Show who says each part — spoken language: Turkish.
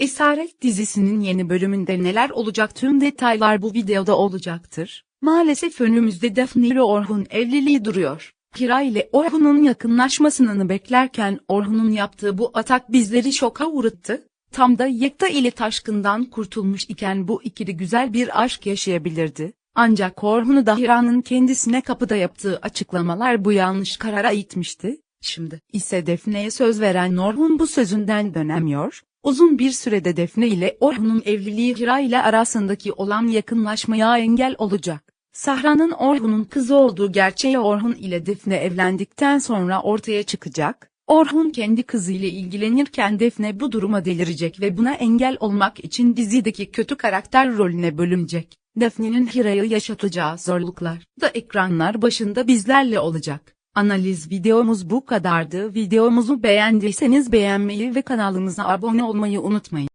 Speaker 1: Esaret dizisinin yeni bölümünde neler olacak tüm detaylar bu videoda olacaktır. Maalesef önümüzde Daphne ile Orhun evliliği duruyor. Kira ile Orhun'un yakınlaşmasını beklerken Orhun'un yaptığı bu atak bizleri şoka uğrattı. Tam da Yekta ile Taşkın'dan kurtulmuş iken bu ikili güzel bir aşk yaşayabilirdi. Ancak Orhun'u da Hira'nın kendisine kapıda yaptığı açıklamalar bu yanlış karara itmişti. Şimdi ise Defne'ye söz veren Orhun bu sözünden dönemiyor. Uzun bir sürede Defne ile Orhun'un evliliği Hira ile arasındaki olan yakınlaşmaya engel olacak. Sahra'nın Orhun'un kızı olduğu gerçeği Orhun ile Defne evlendikten sonra ortaya çıkacak. Orhun kendi kızıyla ilgilenirken Defne bu duruma delirecek ve buna engel olmak için dizideki kötü karakter rolüne bölünecek. Defne'nin Hira'yı yaşatacağı zorluklar da ekranlar başında bizlerle olacak. Analiz videomuz bu kadardı. Videomuzu beğendiyseniz beğenmeyi ve kanalımıza abone olmayı unutmayın.